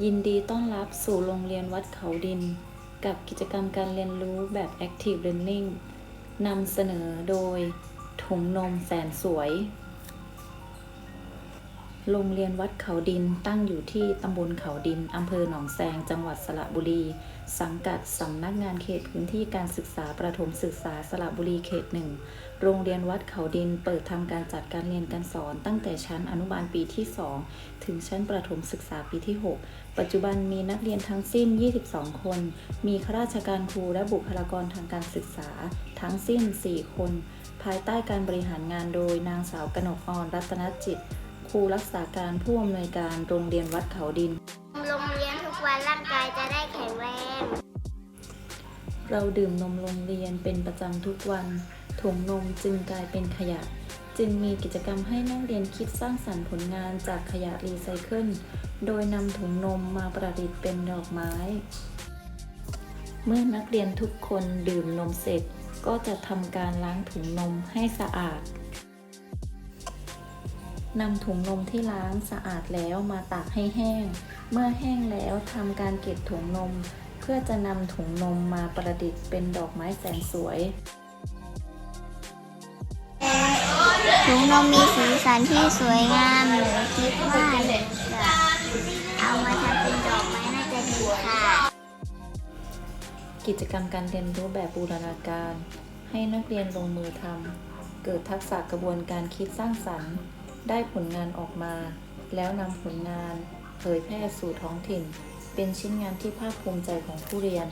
ยินดีต้อนรับสู่โรงเรียนวัดเขาดิน กับกิจกรรมการเรียนรู้แบบ Active Learning นำเสนอโดยถุงนมแสนสวย โรงเรียนวัดเขาดินตั้งอยู่ที่ตำบลเขาดินอำเภอหนองแซง จังหวัดสระบุรี สังกัดสำนักงานเขตพื้นที่การศึกษาประถมศึกษาสระบุรีเขตหนึ่ง โรงเรียนวัดเขาดินเปิดทำการจัดการเรียนการสอนตั้งแต่ชั้นอนุบาลปีที่ 2 ถึงชั้นประถมศึกษาปีที่ 6 ปัจจุบันมีนักเรียนทั้งสิ้น 22 คน มีข้าราชการครูและบุคลากรทางการศึกษา ทั้งสิ้น 4 คน ภายใต้การบริหารงานโดยนางสาวกนกออนรัตนจิต ครูรักษาการผู้อำนวยการโรงเรียนวัดเขาดิน โรงเรียนทุกวันร่างกายจะได้แข็งแรง เราดื่มนมโรงเรียนเป็นประจำทุกวันถุงนมจึงกลายเป็นขยะ จึงมีกิจกรรมให้นักเรียนคิดสร้างสรรค์ผลงานจากขยะรีไซเคิล โดยนำถุงนมมาประดิษฐ์เป็นดอกไม้ เมื่อนักเรียนทุกคนดื่มนมเสร็จก็จะทำการล้างถุงนมให้สะอาด นำถุงนมที่ล้างสะอาดแล้วมาตากให้แห้ง เมื่อแห้งแล้วทำการเก็บถุงนม เพื่อจะนำถุงนมมาประดิษฐ์เป็นดอกไม้แสนสวย ถุงนมมีสีสันที่สวยงามหนูคิดว่าจะเอามาทำเป็นดอกไม้น่าจะดีค่ะ กิจกรรมการเรียนรู้แบบบูรณาการ ให้นักเรียนลงมือทำเกิดทักษะกระบวนการคิดสร้างสรรค์ ได้ผลงานออกมา แล้วนำผลงานเผยแพร่สู่ท้องถิ่น เป็นชิ้นงานที่ภาคภูมิใจของผู้เรียน